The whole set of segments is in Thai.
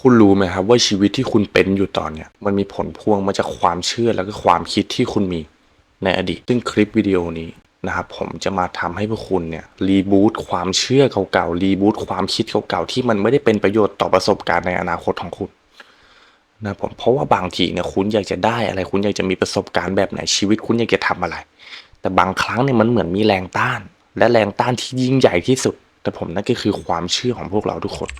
คุณรู้ไหมครับว่าชีวิตที่คุณเป็นอยู่ตอนเนี้ยมันมีผลพวงมาจากความเชื่อแล้วก็ความคิดที่คุณมีในอดีต ซึ่งคลิปวิดีโอนี้นะครับผมจะมาทำให้พวกคุณเนี่ยรีบูตความเชื่อเก่าๆรีบูตความคิดเก่าๆที่มันไม่ได้เป็นประโยชน์ต่อประสบการณ์ในอนาคตของคุณนะผมเพราะว่าบางทีเนี่ยคุณอยากจะได้อะไร คุณอยากจะมีประสบการณ์แบบไหนชีวิตคุณอยากจะทำอะไร แต่บางครั้งเนี่ยมันเหมือนมีแรงต้าน และแรงต้านที่ยิ่งใหญ่ที่สุด แต่ผมนั่นก็คือความเชื่อของพวกเราทุกคน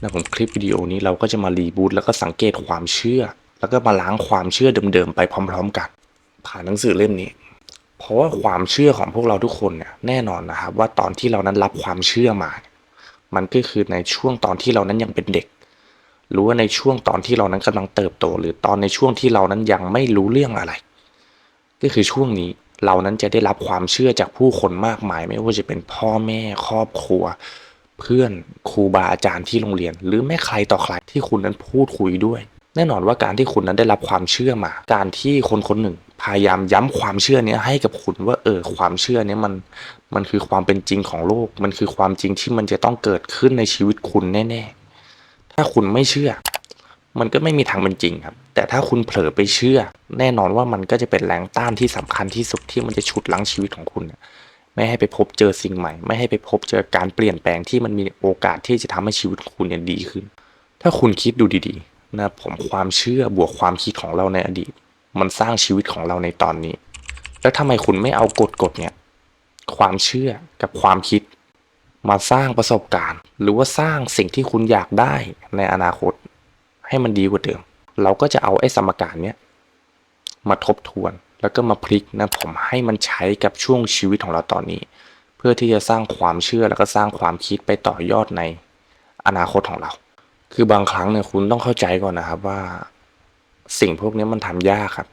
นะผมคลิปวิดีโอนี้เราก็จะมารีบูตแล้วก็สังเกตความเชื่อ แล้วก็มาล้างความเชื่อเดิมๆไปพร้อม ๆ กัน ผ่านหนังสือเล่มนี้ เพราะว่าความเชื่อของพวกเราทุกคนเนี่ยแน่นอนนะครับว่าตอนที่เรานั้นรับความเชื่อมาเนี่ยมันก็คือในช่วงตอนที่เรานั้นยังเป็นเด็ก หรือว่าในช่วงตอนที่เรานั้นกำลังเติบโต หรือตอนในช่วงที่เรานั้นยังไม่รู้เรื่องอะไร ก็คือช่วงนี้เรานั้นจะได้รับความเชื่อจากผู้คนมากมาย ไม่ว่าจะเป็นพ่อแม่ครอบครัว เพื่อนครูบาอาจารย์ที่โรงเรียน หรือแม่ใครต่อใครที่คุณนั้นพูดคุยด้วย แน่นอนว่าการที่คุณนั้นได้รับความเชื่อมา การที่คนคนหนึ่ง พยายามย้ำความเชื่อนี้ให้กับคุณว่าเออความเชื่อนี้มันมันคือความเป็นจริงของโลก มันคือความจริงที่มันจะต้องเกิดขึ้นในชีวิตคุณแน่ๆ ถ้าคุณไม่เชื่อ มันก็ไม่มีทางเป็นจริงครับ แต่ถ้าคุณเผลอไปเชื่อ แน่นอนว่ามันก็จะเป็นแรงต้านที่สำคัญที่สุดที่มันจะฉุดลังชีวิตของคุณเนี่ย ไม่ให้ไปพบเจอสิ่งใหม่ ไม่ให้ไปพบเจอการเปลี่ยนแปลงที่มันมีโอกาสที่จะทำให้ชีวิตคุณเนี่ยดีขึ้น ถ้าคุณคิดดูดีๆนะผมความเชื่อบวกความคิดของเราในอดีต มันสร้างชีวิตของเราในตอนนี้ แล้วทำไมคุณไม่เอากฎกฎเนี่ยความเชื่อกับความคิด มาสร้างประสบการณ์ หรือว่าสร้างสิ่งที่คุณอยากได้ในอนาคต ให้มันดีกว่าเดิม เราก็จะเอาไอ้สมการเนี้ยมาทบทวน แล้วก็มาพลิกนะผมให้มันใช้กับช่วงชีวิตของเราตอนนี้ เพื่อที่จะสร้างความเชื่อแล้วก็สร้างความคิดไปต่อยอดในอนาคตของเรา คือบางครั้งเนี่ยคุณต้องเข้าใจก่อนนะครับว่า สิ่งพวกนี้มันทำยากครับ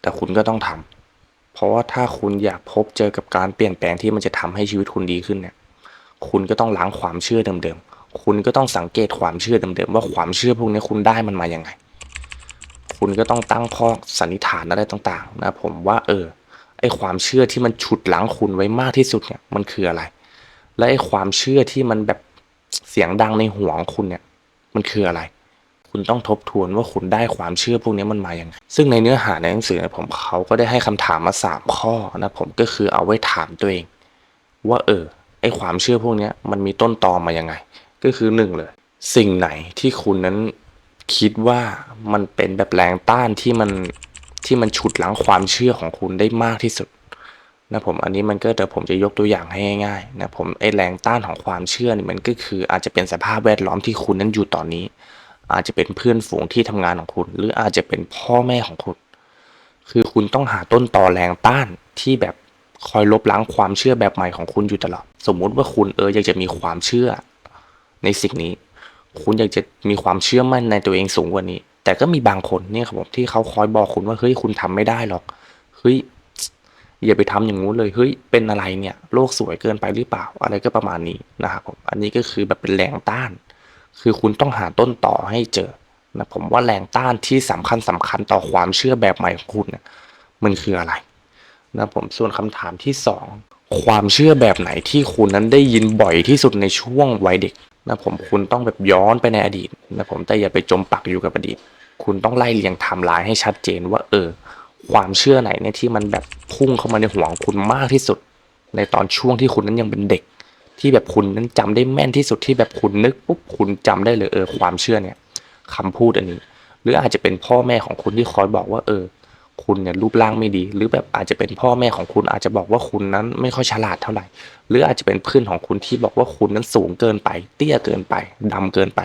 แต่คุณก็ต้องทำเพราะว่าถ้าคุณอยากพบเจอกับการเปลี่ยนแปลงที่มันจะทำให้ชีวิตคุณดีขึ้นเนี่ย คุณก็ต้องล้างความเชื่อเดิมๆคุณก็ต้องสังเกตความเชื่อเดิมๆว่าความเชื่อพวกนี้คุณได้มันมาอย่างไง คุณก็ต้องตั้งข้อสันนิษฐานอะไรต่างๆ นะผมว่าเออไอความเชื่อที่มันฉุดลังคุณไว้มากที่สุดเนี่ยมันคืออะไร และไอความเชื่อที่มันแบบเสียงดังในหัวของคุณเนี่ยมันคืออะไร คุณต้องทบทวนว่าคุณได้ความเชื่อพวกนี้มันมาอย่างไงซึ่งในเนื้อหาในหนังสือผมเขาก็ได้ให้คำถามมาสามข้อนะผมก็คือเอาไว้ถามตัวเอง ว่าเออไอความเชื่อพวกนี้มันมีต้นตอมาอยังไง ก็คือหนึ่งเลย สิ่งไหนที่คุณนั้น คิดว่ามันเป็นแบบแรงต้านที่มันที่มันฉุดลังความเชื่อของคุณได้มากที่สุดนะผมอันนี้มันก็เดี๋ยวผมจะยกตัวอย่างให้ง่ายๆนะผมไอแรงต้านของความเชื่อนี่มันก็คืออาจจะเป็นสภาพแวดล้อมที่คุณนั้นอยู่ตอนนี้ อาจจะเป็นเพื่อนฝูงที่ทำงานของคุณ หรืออาจจะเป็นพ่อแม่ของคุณ คือคุณต้องหาต้นต่อแรงต้านที่แบบคอยลบล้างความเชื่อแบบใหม่ของคุณอยู่ตลอด สมมุติว่าคุณเอออยากจะมีความเชื่อในสิ่งนี้ คุณอยากจะมีความเชื่อมั่นในตัวเองสูงกว่านี้ แต่ก็มีบางคนเนี่ยครับผมที่เขาคอยบอกคุณว่าเฮ้ยคุณทำไม่ได้หรอกเฮ้ยอย่าไปทำอย่างงู้นเลยเฮ้ยเป็นอะไรเนี่ยโลกสวยเกินไปหรือเปล่าอะไรก็ประมาณนี้นะครับผมอันนี้ก็คือแบบเป็นแรงต้าน คือคุณต้องหาต้นต่อให้เจอนะผมว่าแรงต้านที่สำคัญสำคัญต่อความเชื่อแบบใหม่ของคุณเนี่ยมันคืออะไรนะผมส่วนคำถามที่สองความเชื่อแบบไหนที่คุณนั้นได้ยินบ่อยที่สุดในช่วงวัยเด็ก นะผมคุณต้องแบบย้อนไปในอดีตนะผมแต่อย่าไปจมปักอยู่กับอดีต คุณต้องไล่เรียงไทม์ไลน์ให้ชัดเจนว่าเออ ความเชื่อไหนเนี่ยที่มันแบบพุ่งเข้ามาในหัวของคุณมากที่สุด ในตอนช่วงที่คุณนั้นยังเป็นเด็ก ที่แบบคุณนั้นจำได้แม่นที่สุดที่แบบคุณนึกปุ๊บคุณจำได้เลยเออความเชื่อเนี่ยคำพูดอันนี้ หรืออาจจะเป็นพ่อแม่ของคุณที่คอยบอกว่าเออ คุณเนี่ยรูปร่างไม่ดี หรือแบบอาจจะเป็นพ่อแม่ของคุณอาจจะบอกว่าคุณนั้นไม่ค่อยฉลาดเท่าไหร่ หรืออาจจะเป็นเพื่อนของคุณที่บอกว่าคุณนั้นสูงเกินไป เตี้ยเกินไปดำเกินไป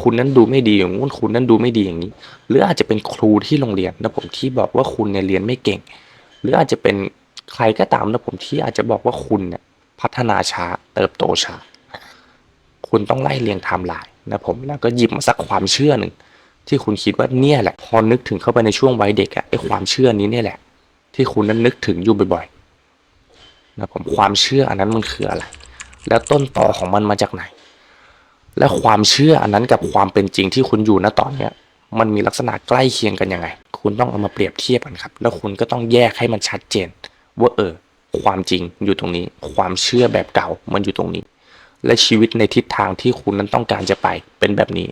คุณนั้นดูไม่ดีอย่างงู้นคุณนั้นดูไม่ดีอย่างนี้ หรืออาจจะเป็นครูที่โรงเรียนนะผมที่บอกว่าคุณเนี่ยเรียนไม่เก่ง หรืออาจจะเป็นใครก็ตามนะผมที่อาจจะบอกว่าคุณเนี่ยพัฒนาช้าเติบโตช้า คุณต้องไล่เรียงไทม์ไลน์นะผมแล้วก็หยิบมาสักความเชื่อหนึ่ง ที่คุณคิดว่าเนี่ยแหละ พอนึกถึงเข้าไปในช่วงวัยเด็กอะไอความเชื่อนี้เนี่ยแหละ ที่คุณนั้นนึกถึงอยู่บ่อยๆนะผมความเชื่ออันนั้นมันคืออะไร แล้วต้นตอของมันมาจากไหน และความเชื่ออันนั้นกับความเป็นจริงที่คุณอยู่ณตอนเนี้ยมันมีลักษณะใกล้เคียงกันยังไง คุณต้องเอามาเปรียบเทียบกันครับ แล้วคุณก็ต้องแยกให้มันชัดเจน ว่าเออ ความจริงอยู่ตรงนี้ ความเชื่อแบบเก่ามันอยู่ตรงนี้ และชีวิตในทิศทางที่คุณนั้นต้องการจะไปเป็นแบบนี้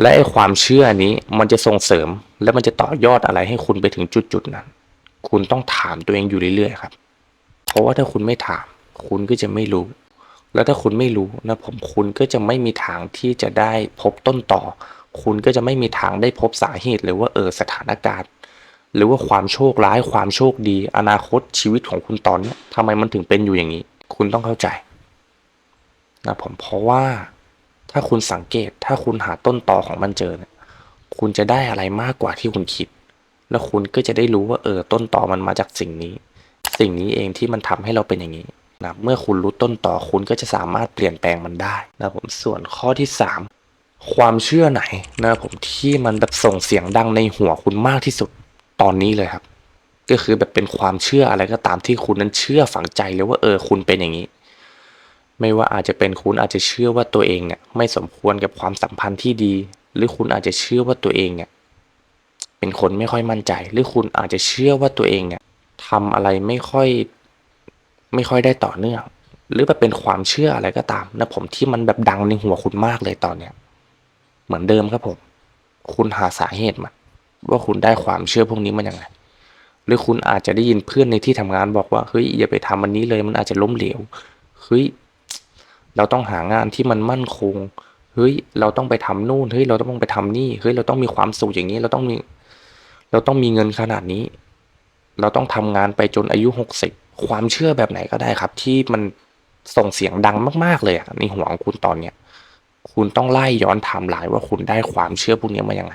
และไอ้ความเชื่อนี้มันจะส่งเสริมและมันจะต่อยอดอะไรให้คุณไปถึงจุดๆนั้น คุณต้องถามตัวเองอยู่เรื่อยๆครับ เพราะว่าถ้าคุณไม่ถาม คุณก็จะไม่รู้ แล้วถ้าคุณไม่รู้นะผมคุณก็จะไม่มีทางที่จะได้พบต้นต่อ คุณก็จะไม่มีทางได้พบสาเหตุเลยว่าเออสถานการณ์ หรือว่าความโชคร้ายความโชคดี อนาคตชีวิตของคุณตอนนี้ทำไมมันถึงเป็นอยู่อย่างนี้ คุณต้องเข้าใจนะผมเพราะว่า ถ้าคุณสังเกตถ้าคุณหาต้นต่อของมันเจอเนี่ยคุณจะได้อะไรมากกว่าที่คุณคิด แล้วคุณก็จะได้รู้ว่าเออต้นต่อมันมาจากสิ่งนี้ สิ่งนี้เองที่มันทำให้เราเป็นอย่างนี้นะเมื่อคุณรู้ต้นต่อคุณก็จะสามารถเปลี่ยนแปลงมันได้นะผมส่วนข้อที่สามความเชื่อไหนนะผมที่มันแบบส่งเสียงดังในหัวคุณมากที่สุดตอนนี้เลยครับ ก็คือแบบเป็นความเชื่ออะไรก็ตามที่คุณนั้นเชื่อฝังใจเลยว่าเออคุณเป็นอย่างนี้ ไม่ว่าอาจจะเป็นคุณอาจจะเชื่อว่าตัวเองเนี่ยไม่สมควรกับความสัมพันธ์ที่ดี หรือคุณอาจจะเชื่อว่าตัวเองเนี่ยเป็นคนไม่ค่อยมั่นใจ หรือคุณอาจจะเชื่อว่าตัวเองเนี่ยทำอะไรไม่ค่อยไม่ค่อยได้ต่อเนื่อง หรือแบบเป็นความเชื่ออะไรก็ตามนะผมที่มันแบบดังในหัวคุณมากเลยตอนเนี้ยเหมือนเดิมครับผม คุณหาสาเหตุมาว่าคุณได้ความเชื่อพวกนี้มาอย่างไงหรือคุณอาจจะได้ยินเพื่อนในที่ทำงานบอกว่าเฮ้ยอย่าไปทำอันนี้เลยมันอาจจะล้มเหลวเฮ้ย เราต้องหางานที่มันมั่นคง เฮ้ย เราต้องไปทำนู่น เฮ้ย เราต้องไปทำนี่ เฮ้ย เราต้องมีความสุขอย่างนี้ เราต้องมี เราต้องมีเงินขนาดนี้ เราต้องทำงานไปจนอายุหกสิบความเชื่อแบบไหนก็ได้ครับ ที่มันส่งเสียงดังมากๆเลยในหัวของคุณตอนเนี้ย คุณต้องไล่ย้อนไทม์ไลน์ว่าคุณได้ความเชื่อพวกนี้มายังไง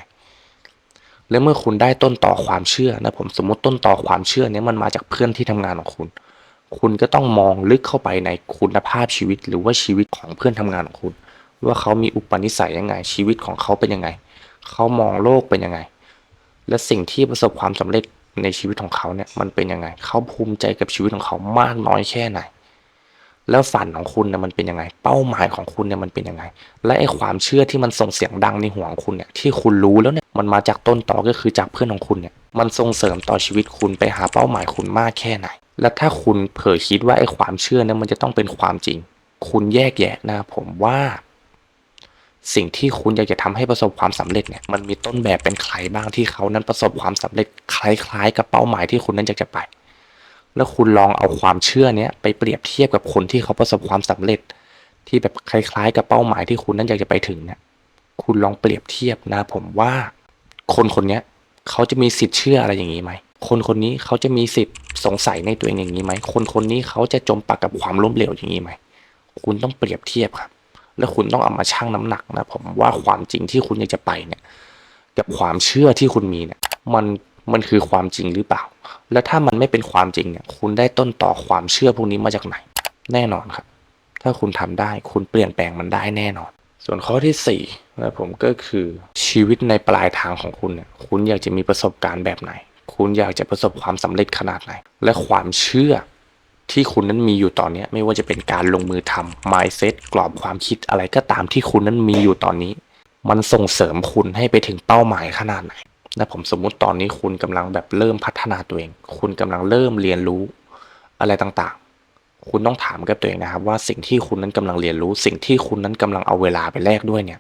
และเมื่อคุณได้ต้นต่อความเชื่อนะผมสมมติต้นต่อความเชื่อเนี้ยมันมาจากเพื่อนที่ทำงานของคุณ คุณก็ต้องมองลึกเข้าไปในคุณภาพชีวิต หรือว่าชีวิตของเพื่อนทำงานของคุณ ว่าเขามีอุปนิสัยยังไง ชีวิตของเขาเป็นยังไง เขามองโลกเป็นยังไง และสิ่งที่ประสบความสำเร็จในชีวิตของเขาเนี่ยมันเป็นยังไง เขาภูมิใจกับชีวิตของเขามากน้อยแค่ไหน แล้วฝันของคุณเนี่ยมันเป็นยังไง เป้าหมายของคุณเนี่ยมันเป็นยังไง และไอ้ความเชื่อที่มันส่งเสียงดังในหัวของคุณเนี่ยที่คุณรู้แล้วเนี่ยมันมาจากต้นตอก็คือจากเพื่อนของคุณเนี่ย มันส่งเสริมต่อชีวิตคุณไปหาเป้าหมายคุณมากแค่ไหน และถ้าคุณเผลอคิดว่าไอ้ความเชื่อนี่ยมันจะต้องเป็นความจริง คุณแยกแยะนะผมว่า สิ่งที่คุณอยากจะทำให้ประสบความสำเร็จเนี่ยมันมีต้นแบบเป็นใครบ้างที่เขานั้นประสบความสำเร็จคล้าย ๆ กับเป้าหมายที่คุณนั้นอยากจะไป แล้วคุณลองเอาความเชื่อเนี้ยไปเปรียบเทียบกับคนที่เขาประสบความสำเร็จ ที่แบบคล้าย ๆ กับเป้าหมายที่คุณนั้นอยากจะไปถึงเนี่ยคุณลองเปรียบเทียบนะผมว่า คนคนนี้ เขาจะมีสิทธิ์เชื่ออะไรอย่างนี้ไหม คนคนนี้เขาจะมีสิทธิ์สงสัยในตัวเองอย่างนี้ไหม คนคนนี้เขาจะจมปักกับความล้มเหลวอย่างนี้ไหม คุณต้องเปรียบเทียบครับ แล้วคุณต้องเอามาชั่งน้ำหนักนะผมว่าความจริงที่คุณอยากจะไปเนี่ย กับความเชื่อที่คุณมีเนี่ย มันมันคือความจริงหรือเปล่า แล้วถ้ามันไม่เป็นความจริงเนี่ย คุณได้ต้นต่อความเชื่อพวกนี้มาจากไหน แน่นอนครับ ถ้าคุณทำได้ คุณเปลี่ยนแปลงมันได้แน่นอน ส่วนข้อที่สี่นะผมก็คือชีวิตในปลายทางของคุณเนี่ยคุณอยากจะมีประสบการณ์แบบไหน คุณอยากจะประสบความสำเร็จขนาดไหน และความเชื่อที่คุณนั้นมีอยู่ตอนนี้ไม่ว่าจะเป็นการลงมือทำ mindset กรอบความคิดอะไรก็ตามที่คุณนั้นมีอยู่ตอนนี้ มันส่งเสริมคุณให้ไปถึงเป้าหมายขนาดไหนนะผมสมมุติตอนนี้คุณกำลังแบบเริ่มพัฒนาตัวเอง คุณกำลังเริ่มเรียนรู้อะไรต่าง คุณต้องถามกับตัวเองนะครับ ว่าสิ่งที่คุณนั้นกำลังเรียนรู้ สิ่งที่คุณนั้นกำลังเอาเวลาไปแลกด้วยเนี่ย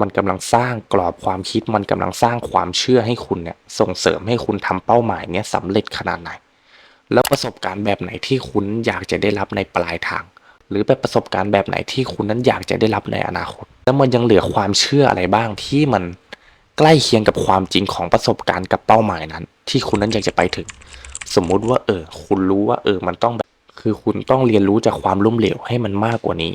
มันกำลังสร้างกรอบความคิด มันกำลังสร้างความเชื่อให้คุณเนี่ย ส่งเสริมให้คุณทำเป้าหมายเนี้ยสำเร็จขนาดไหน แล้วประสบการณ์แบบไหนที่คุณอยากจะได้รับในปลายทาง หรือแบบประสบการณ์แบบไหนที่คุณนั้นอยากจะได้รับในอนาคต แล้วมันยังเหลือความเชื่ออะไรบ้างที่มันใกล้เคียงกับความจริงของประสบการณ์กับเป้าหมายนั้น ที่คุณนั้นอยากจะไปถึง สมมุติว่า เออ คุณรู้ว่า เออ มันต้อง คือคุณต้องเรียนรู้จากความล้มเหลวให้มันมากกว่านี้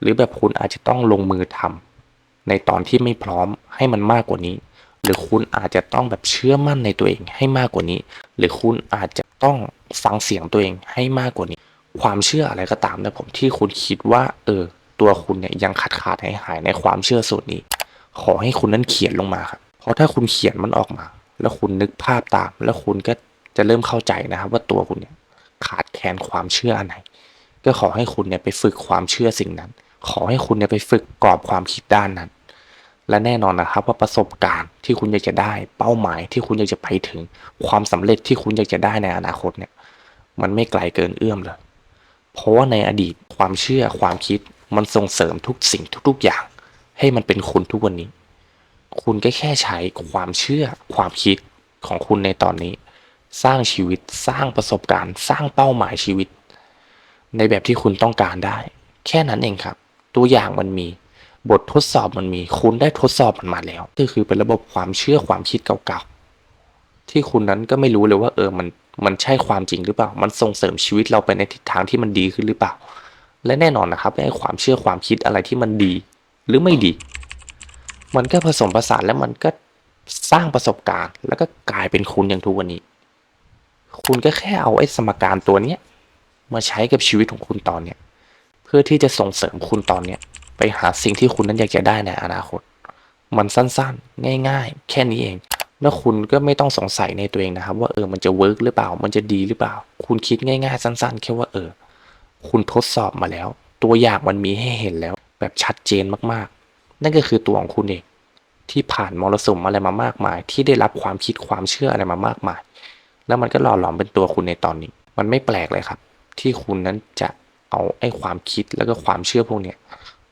หรือแบบคุณอาจจะต้องลงมือทำในตอนที่ไม่พร้อมให้มันมากกว่านี้ หรือคุณอาจจะต้องแบบเชื่อมั่นในตัวเองให้มากกว่านี้ หรือคุณอาจจะต้องฟังเสียงตัวเองให้มากกว่านี้ ความเชื่ออะไรก็ตามนะผมที่คุณคิดว่า เออ ตัวคุณเนี่ยยังขาดขาดหายหายในความเชื่อส่วนนี้ ขอให้คุณนั้นเขียนลงมาครับเพราะถ้าคุณเขียนมันออกมา แล้วคุณนึกภาพตาม แล้วคุณก็จะเริ่มเข้าใจนะครับว่าตัวคุณเนี่ย ขาดแคลนความเชื่ออันไหน ก็ขอให้คุณเนี่ยไปฝึกความเชื่อสิ่งนั้น ขอให้คุณเนี่ยไปฝึกกรอบความคิดด้านนั้น และแน่นอนนะครับว่าประสบการณ์ที่คุณอยากจะได้ เป้าหมายที่คุณอยากจะไปถึง ความสำเร็จที่คุณอยากจะได้ในอนาคตเนี่ย มันไม่ไกลเกินเอื้อมเลย เพราะว่าในอดีตความเชื่อความคิดมันส่งเสริมทุกสิ่งทุกๆอย่าง ให้มันเป็นคุณทุกวันนี้ คุณก็แค่ใช้ความเชื่อความคิดของคุณในตอนนี้ สร้างชีวิตสร้างประสบการณ์ สร้างเป้าหมายชีวิต ในแบบที่คุณต้องการได้ แค่นั้นเองครับ ตัวอย่างมันมีบททดสอบมันมีคุณได้ทดสอบมันมาแล้วก็คือเป็นระบบความเชื่อความคิดเก่าๆที่คุณนั้นก็ไม่รู้เลยว่าเออมันมันใช่ความจริงหรือเปล่า มันส่งเสริมชีวิตเราไปในทิศทางที่มันดีขึ้นหรือเปล่า และแน่นอนนะครับไอ้ความเชื่อความคิดอะไรที่มันดี หรือไม่ดี มันก็ผสมผสานแล้วมันก็สร้างประสบการณ์ แล้วก็กลายเป็นคุณอย่างทุกวันนี้ คุณก็แค่เอาไอ้สมการตัวเนี้ยมาใช้กับชีวิตของคุณตอนเนี้ยเพื่อที่จะส่งเสริมคุณตอนเนี้ยไปหาสิ่งที่คุณนั้นอยากจะได้ในอนาคต มันสั้นๆ ง่าย ๆ แค่นี้เอง แล้วคุณก็ไม่ต้องสงสัยในตัวเองนะครับ ว่าเออมันจะเวิร์กหรือเปล่า มันจะดีหรือเปล่า คุณคิดง่าย ๆ สั้น ๆ แค่ว่าเออ คุณทดสอบมาแล้ว ตัวอย่างมันมีให้เห็นแล้ว แบบชัดเจนมากๆ นั่นก็คือตัวของคุณเองที่ผ่านมรสุมอะไรมามากมาย ที่ได้รับความคิดความเชื่ออะไรมามากมาย แล้วมันก็หล่อหลอมเป็นตัวคุณในตอนนี้ มันไม่แปลกเลยครับ ที่คุณนั้นจะเอาไอ้ความคิดแล้วก็ความเชื่อพวกเนี้ย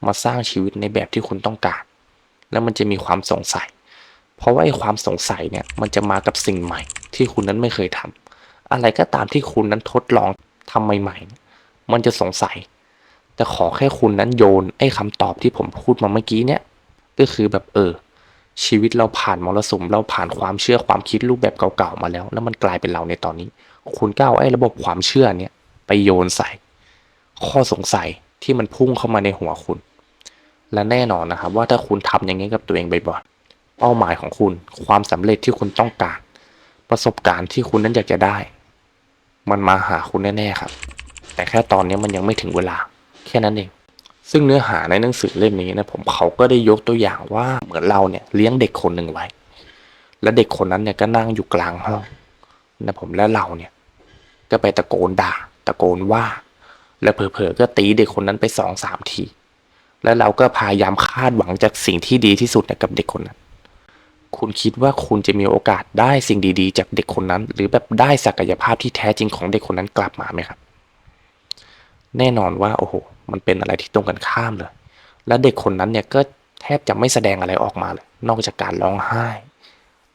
มาสร้างชีวิตในแบบที่คุณต้องการ แล้วมันจะมีความสงสัย เพราะว่าไอ้ความสงสัยเนี่ยมันจะมากับสิ่งใหม่ ที่คุณนั้นไม่เคยทำอะไรก็ตามที่คุณนั้นทดลองทำใหม่ๆ มันจะสงสัย แต่ขอแค่คุณนั้นโยนไอ้คำตอบที่ผมพูดมาเมื่อกี้เนี่ยก็คือแบบเออ ชีวิตเราผ่านมรสุมเราผ่านความเชื่อความคิดรูปแบบเก่าๆมาแล้ว แล้วมันกลายเป็นเราในตอนนี้ คุณก็เอาไอ้ระบบความเชื่อเนี่ยไปโยนใส่ ข้อสงสัยที่มันพุ่งเข้ามาในหัวคุณ และแน่นอนนะครับ ว่าถ้าคุณทำอย่างนี้กับตัวเองบ่อยๆเป้าหมายของคุณ ความสำเร็จที่คุณต้องการ ประสบการณ์ที่คุณนั้นอยากจะได้ มันมาหาคุณแน่ๆครับ แต่แค่ตอนนี้มันยังไม่ถึงเวลา แค่นั้นเอง ซึ่งเนื้อหาในหนังสือเล่มนี้นะผมเขาก็ได้ยกตัวอย่างว่าเหมือนเราเนี่ยเลี้ยงเด็กคนหนึ่งไว้ และเด็กคนนั้นเนี่ยก็นั่งอยู่กลางห้องนะผมและเราเนี่ย ก็ไปตะโกนด่า ตะโกนว่า แล้วเผลอๆก็ตีเด็กคนนั้นไปสองสามทีแล้วเราก็พยายามคาดหวังจากสิ่งที่ดีที่สุดกับเด็กคนนั้น คุณคิดว่าคุณจะมีโอกาสได้สิ่งดีๆ จากเด็กคนนั้น หรือแบบได้ศักยภาพที่แท้จริงของเด็กคนนั้นกลับมาไหมครับ แน่นอนว่าโอ้โห มันเป็นอะไรที่ตรงกันข้ามเลย และเด็กคนนั้นเนี่ยก็แทบจะไม่แสดงอะไรออกมาเลย นอกจากการร้องไห้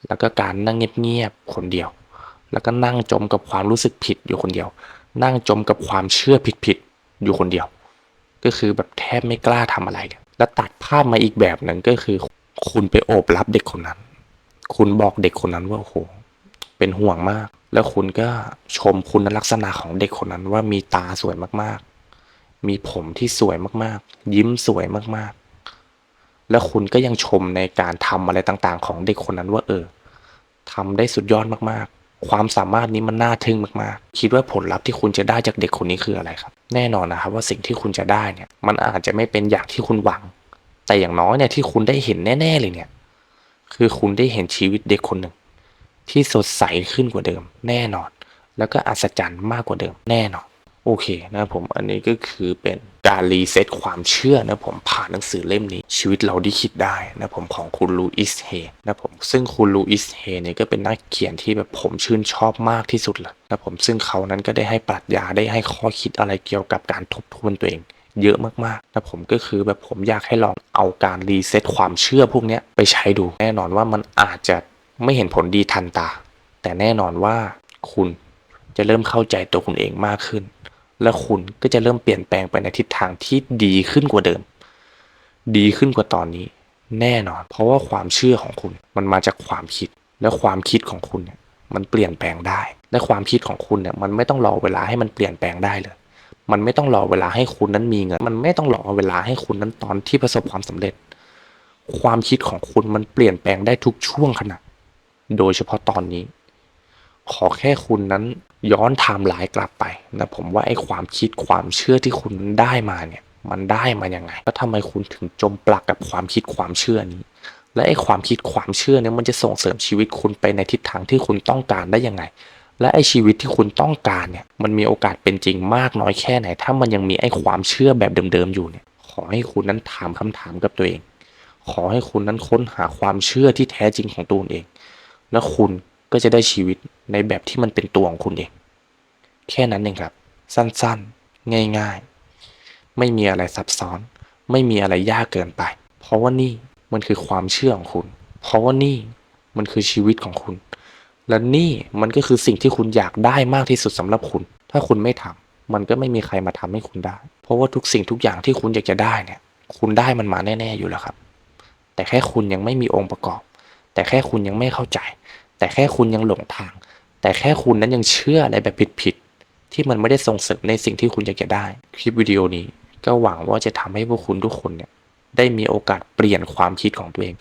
แล้วก็การนั่งเงียบๆคนเดียว แล้วก็นั่งจมกับความรู้สึกผิดอยู่คนเดียว นั่งจมกับความเชื่อผิดๆอยู่คนเดียว ก็คือแบบแทบไม่กล้าทำอะไรเลยแล้วตัดภาพมาอีกแบบหนึ่งก็คือ คุณไปโอบรับเด็กคนนั้น คุณบอกเด็กคนนั้นว่าโอ้โหเป็นห่วงมาก แล้วคุณก็ชมคุณลักษณะของเด็กคนนั้นว่ามีตาสวยมากๆ มีผมที่สวยมากๆ ยิ้มสวยมากๆ แล้วคุณก็ยังชมในการทำอะไรต่างๆ ของเด็กคนนั้นว่าเออทำได้สุดยอดมากๆ ความสามารถนี้มันน่าทึ่งมากๆ คิดว่าผลลัพธ์ที่คุณจะได้จากเด็กคนนี้คืออะไรครับ แน่นอนนะครับว่าสิ่งที่คุณจะได้เนี่ย มันอาจจะไม่เป็นอย่างที่คุณหวัง แต่อย่างน้อยเนี่ยที่คุณได้เห็นแน่ๆเลยเนี่ย คือคุณได้เห็นชีวิตเด็กคนหนึ่งที่สดใสขึ้นกว่าเดิม แน่นอน แล้วก็อัศจรรย์มากกว่าเดิม แน่นอน โอเคนะผมอันนี้ก็คือเป็นการรีเซ็ตความเชื่อนะผมผ่านหนังสือเล่มนี้ ชีวิตเราที่คิดได้นะผมของคุณลูอิสเฮนะผมซึ่งคุณลูอิสเฮเนี่ยก็เป็นนักเขียนที่แบบผมชื่นชอบมากที่สุดเลยนะผมซึ่งเขานั้นก็ได้ให้ปรัชญาได้ให้ข้อคิดอะไรเกี่ยวกับการทบทวนตัวเองเยอะมากๆนะผมก็คือแบบผมอยากให้ลองเอาการรีเซ็ตความเชื่อพวกนี้ไปใช้ดู แน่นอนว่ามันอาจจะไม่เห็นผลดีทันตา แต่แน่นอนว่าคุณ จะเริ่มเข้าใจตัวคุณเองมากขึ้น และคุณก็จะเริ่มเปลี่ยนแปลงไปในทิศทางที่ดีขึ้นกว่าเดิม ดีขึ้นกว่าตอนนี้ แน่นอน เพราะว่าความเชื่อของคุณมันมาจากความคิด และความคิดของคุณเนี่ยมันเปลี่ยนแปลงได้ และความคิดของคุณเนี่ยมันไม่ต้องรอเวลาให้มันเปลี่ยนแปลงได้เลย มันไม่ต้องรอเวลาให้คุณนั้นมีเงิน มันไม่ต้องรอเวลาให้คุณนั้นตอนที่ประสบความสำเร็จ ความคิดของคุณมันเปลี่ยนแปลงได้ทุกช่วงขณะ โดยเฉพาะตอนนี้ ขอแค่คุณนั้นย้อนไทม์ไลน์กลับไปนะผมว่าไอ้ความคิดความเชื่อที่คุณได้มาเนี่ยมันได้มายังไงแล้วทำไมคุณถึงจมปลักกับความคิดความเชื่อนี้ และไอ้ความคิดความเชื่อเนี่ยมันจะส่งเสริมชีวิตคุณไปในทิศทางที่คุณต้องการได้ยังไง และไอ้ชีวิตที่คุณต้องการเนี่ยมันมีโอกาสเป็นจริงมากน้อยแค่ไหน ถ้ามันยังมีไอ้ความเชื่อแบบเดิมๆอยู่เนี่ยขอให้คุณนั้นถามคำถามกับตัวเอง ขอให้คุณนั้นค้นหาความเชื่อที่แท้จริงของตัวเอง แล้วคุณ ก็จะได้ชีวิตในแบบที่มันเป็นตัวของคุณเอง แค่นั้นเองครับ สั้นๆ ง่ายๆ ไม่มีอะไรซับซ้อน ไม่มีอะไรยากเกินไป เพราะว่านี่มันคือความเชื่อของคุณ เพราะว่านี่มันคือชีวิตของคุณ และนี่มันก็คือสิ่งที่คุณอยากได้มากที่สุดสำหรับคุณ ถ้าคุณไม่ทำมันก็ไม่มีใครมาทำให้คุณได้ เพราะว่าทุกสิ่งทุกอย่างที่คุณอยากจะได้เนี่ย คุณได้มันมาแน่ ๆอยู่แล้วครับ แต่แค่คุณยังไม่มีองค์ประกอบ แต่แค่คุณยังไม่เข้าใจ แต่แค่คุณยังหลงทาง แต่แค่คุณนั้นยังเชื่ออะไรแบบผิดๆที่มันไม่ได้ส่งเสริมในสิ่งที่คุณอยากจะได้ คลิปวิดีโอนี้ก็หวังว่าจะทำให้พวกคุณทุกคนเนี่ยได้มีโอกาสเปลี่ยนความคิดของตัวเอง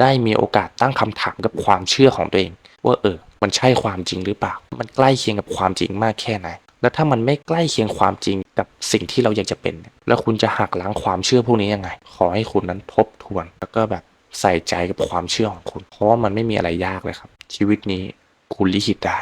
ได้มีโอกาสตั้งคำถามกับความเชื่อของตัวเอง ว่าเออ มันใช่ความจริงหรือเปล่า มันใกล้เคียงกับความจริงมากแค่ไหน แล้วถ้ามันไม่ใกล้เคียงความจริงกับสิ่งที่เราอยากจะเป็น แล้วคุณจะหักล้างความเชื่อพวกนี้ยังไง ขอให้คุณนั้นทบทวน แล้วก็แบบใส่ใจกับความเชื่อของคุณ เพราะว่ามันไม่มีอะไรยากเลยครับ ชีวิตนี้คุณลิขิตได้